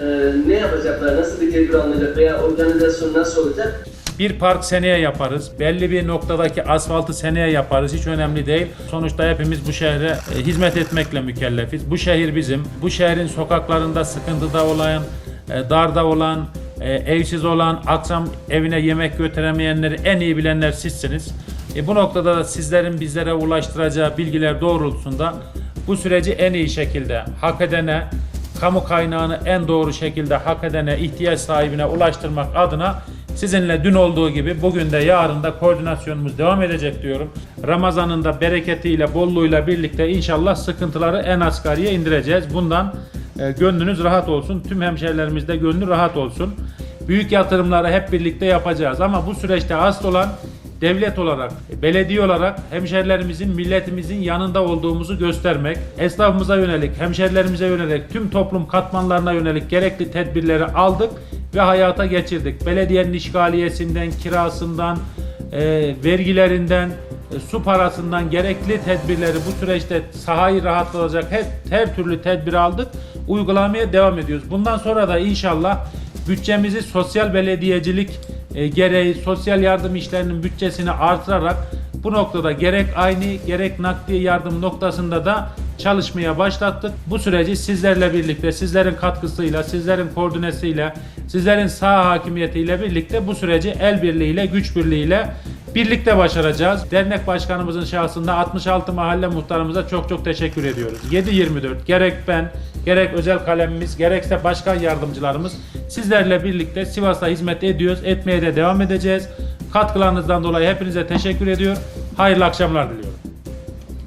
e, ne yapacaklar, nasıl bir tedbir alınacak veya organizasyon nasıl olacak? Bir park seneye yaparız. Belli bir noktadaki asfaltı seneye yaparız. Hiç önemli değil. Sonuçta hepimiz bu şehre e, hizmet etmekle mükellefiz. Bu şehir bizim. Bu şehrin sokaklarında sıkıntıda olan, e, darda olan, e, evsiz olan, akşam evine yemek götüremeyenleri en iyi bilenler sizsiniz. E, bu noktada da sizlerin bizlere ulaştıracağı bilgiler doğrultusunda bu süreci en iyi şekilde hak edene, kamu kaynağını en doğru şekilde hak edene, ihtiyaç sahibine ulaştırmak adına sizinle dün olduğu gibi bugün de yarın da koordinasyonumuz devam edecek diyorum. Ramazan'ın da bereketiyle, bolluğuyla birlikte inşallah sıkıntıları en asgariye indireceğiz. Bundan e, gönlünüz rahat olsun. Tüm hemşehrilerimiz de gönlü rahat olsun. Büyük yatırımları hep birlikte yapacağız ama bu süreçte asıl olan devlet olarak, belediye olarak hemşerilerimizin, milletimizin yanında olduğumuzu göstermek, esnafımıza yönelik, hemşerilerimize yönelik, tüm toplum katmanlarına yönelik gerekli tedbirleri aldık ve hayata geçirdik. Belediyenin işgaliyesinden, kirasından, e, vergilerinden, e, su parasından gerekli tedbirleri bu süreçte sahayı rahatlatacak her, her türlü tedbir aldık. Uygulamaya devam ediyoruz. Bundan sonra da inşallah bütçemizi sosyal belediyecilik e, gereği sosyal yardım işlerinin bütçesini artırarak bu noktada gerek aynı gerek nakdi yardım noktasında da çalışmaya başlattık. Bu süreci sizlerle birlikte, sizlerin katkısıyla, sizlerin koordinesiyle, sizlerin sağ hakimiyetiyle birlikte bu süreci el birliğiyle, güç birliğiyle birlikte başaracağız. Dernek başkanımızın şahsında 66 mahalle muhtarımıza çok çok teşekkür ediyoruz. 7-24 gerek ben, gerek özel kalemimiz, gerekse başkan yardımcılarımız sizlerle birlikte Sivas'ta hizmet ediyoruz. Etmeye de devam edeceğiz. Katkılarınızdan dolayı hepinize teşekkür ediyor. Hayırlı akşamlar diliyorum.